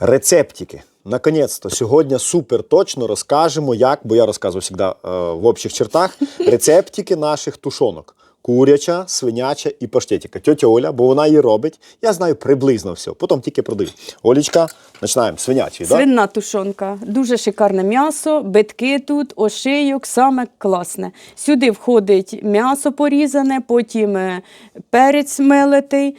Рецептики. Наконець-то сьогодні супер точно розкажемо, як, бо я розказую завжди е, в общих чертах, рецептики наших тушонок. Куряча, свиняча і паштетика. Тьотя Оля, бо вона її робить. Я знаю приблизно все. Потім тільки продаю. Олічка, починаємо. Свинячий, так? Свинна тушонка, дуже шикарне м'ясо, битки тут, ошийок, саме класне. Сюди входить м'ясо порізане, потім е, перець мелитий,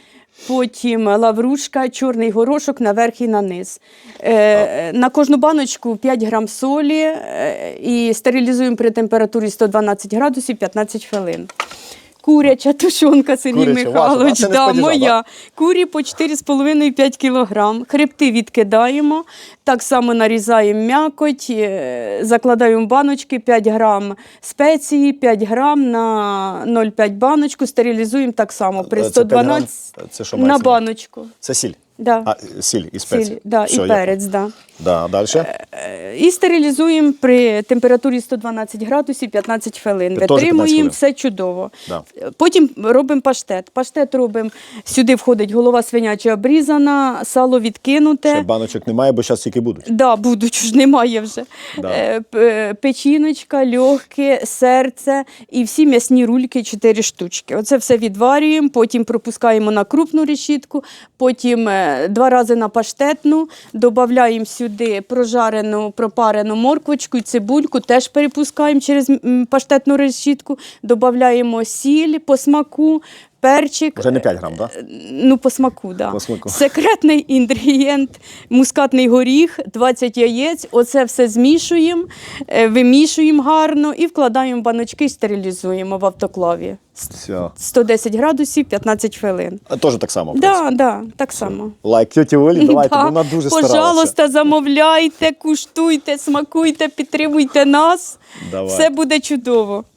потім лаврушка, чорний горошок наверх і на низ. Е, на кожну баночку 5 грам солі е, і стерилізуємо при температурі 112 градусів 15 хвилин. Куряча тушонка Сергій Куряча, Михайлович, да, моя. Курі по 4,5-5 кг. Хребти відкидаємо. Так само нарізаємо м'якоть, е, закладаємо в баночки 5 грам спеції, 5 грам на 0,5 баночку, стерилізуємо так само при Е, це 5 грам? 112 Це що на баночку. Це сіль. Да. А, сіль і спеції. Сіль, да, Все, і перець, да. Да, далі. Е, І стерилізуємо при температурі 112 градусів 15 хвилин. Теж 15 Витримуємо все чудово. Да. Потім робимо паштет. Паштет робимо. Сюди входить голова свиняча обрізана, сало відкинуте. Ще баночок немає, бо зараз тільки будуть. Да, будуть, ж немає вже. Да. Е, Печіночка, легке, серце і всі м'ясні рульки 4 штучки. Оце все відварюємо, потім пропускаємо на крупну решітку, потім е, два рази на паштетну, додаємо сюди прожарену, пропарену морквочку і цибульку, теж перепускаємо через паштетну решітку, додаємо сіль по смаку. Перчик, Вже не 5 грам, так? Ну, по смаку, да. По смаку. Секретний інгредієнт мускатний горіх, 20 яєць. Оце все змішуємо, е, вимішуємо гарно і вкладаємо в баночки стерилізуємо в автоклаві. Все. 110 градусів, 15 хвилин. А Теж так само. Да, да, так само. Лайк тьоті Олі, давайте, Да. вона дуже старалася. Пожалуйста, замовляйте, куштуйте, смакуйте, підтримуйте нас. Давай. Все буде чудово.